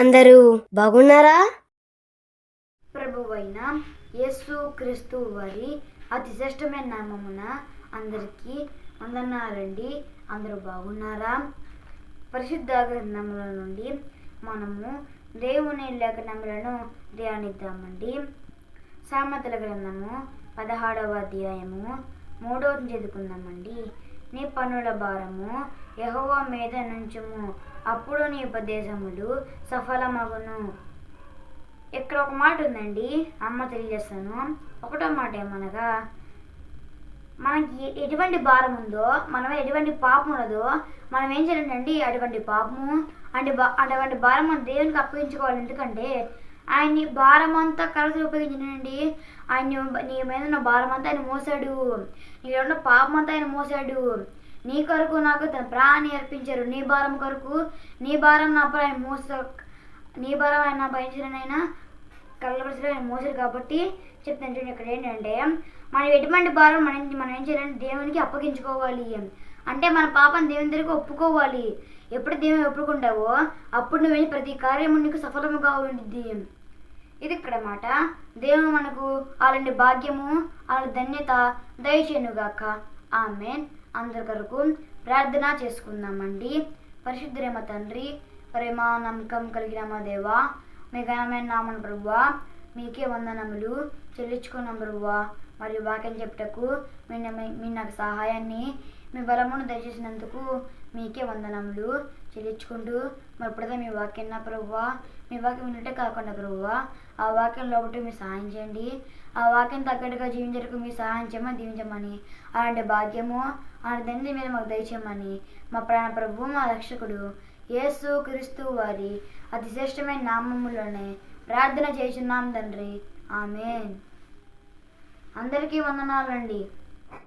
అందరూ బాగున్నారా? ప్రభువైన యేసు క్రీస్తు వారి అతి శ్రేష్టమైన నామమున అందరికీ వందనాలండి. అందరూ బాగున్నారా? పరిశుద్ధ గ్రంథముల నుండి మనము దేవుని లేఖనములను ధ్యానిద్దామండి. సామెతల గ్రంథము పదహారవ అధ్యాయము మూడవది చదువుకుందామండి. నీ పనుల భారము యహోవా మీద నుంచుము. అప్పుడు నీ ఉపదేశములు సఫలమగును. ఇక్కడ ఒక మాట ఉందండి అమ్మ తెలియజేస్తాను. ఒకటో మాట ఏమనగా మనకి ఎటువంటి భారం ఉందో మనం ఎటువంటి పాపం ఉన్నదో మనం ఏం చేయాలంటే అటువంటి పాపము అంటే బా అటువంటి భారం మనం దేవునికి అప్పగించుకోవాలి. ఎందుకంటే ఆయన్ని భారం అంతా కలిసి ఉపయోగించండి ఆయన నీ మీద ఉన్న భారం అంతా ఆయన మోసాడు. నీ ఉన్న పాపం అంతా ఆయన మోసాడు. నీ కొరకు నాకు తన ప్రాణి అర్పించారు. నీ భారం కొరకు నీ భారం నాపై ఆయన మోస నీ భారం ఆయన భయించినైనా కళ్ళపరిచిన ఆయన మోసారు కాబట్టి చెప్తాను చూడండి ఇక్కడ ఏంటంటే మనం ఎటువంటి భారం మనం మనం ఏం చేయాలంటే దేవునికి అప్పగించుకోవాలి. అంటే మన పాపం దేవుని దగ్గర ఒప్పుకోవాలి. ఎప్పుడు దేవుని ఒప్పుకుంటావో అప్పుడు నువ్వు ప్రతి కార్యము నీకు సఫలముగా ఉండిద్ది. ఇది ఇక్కడ మాట. దేవుడు మనకు అలాంటి భాగ్యము అలాంటి ధన్యత దయచేనుగాక ఆమె అందరి కొరకు ప్రార్థన చేసుకుందామండి. పరిశుద్ధరేమ తండ్రి ప్రేమ నమ్మకం కలిగిన మా దేవా మీ ఘనమైన నామన ప్రభువా మీకే వందనములు చెల్లించుకున్నాం ప్రభువా. మరియు వాక్యం చెప్పుటకు మీ మీ నాకు సహాయాన్ని మీ బలమును దయచేసినందుకు మీకే వందనములు చెల్లించుకుంటూ మరి ఇప్పుడైతే మీ వాక్యం నా ప్రభువా మీ వాక్యం విన్నట్టే కాకుండా ప్రభువా ఆ వాక్యంలో ఒకటి మీరు సహాయం చేయండి. ఆ వాక్యం తగ్గట్టుగా జీవించడానికి మీ సహాయం చేయమని దీవించమని. అలాంటి భాగ్యము అలాంటి మీద మాకు దయచేయమని మా ప్రాణ ప్రభు మా రక్షకుడు యేసు క్రీస్తు వారి అతిశ్రేష్టమైన నామములోనే ప్రార్థన చేస్తున్నాం తండ్రి. ఆమెన్. అందరికీ వందనాలండి.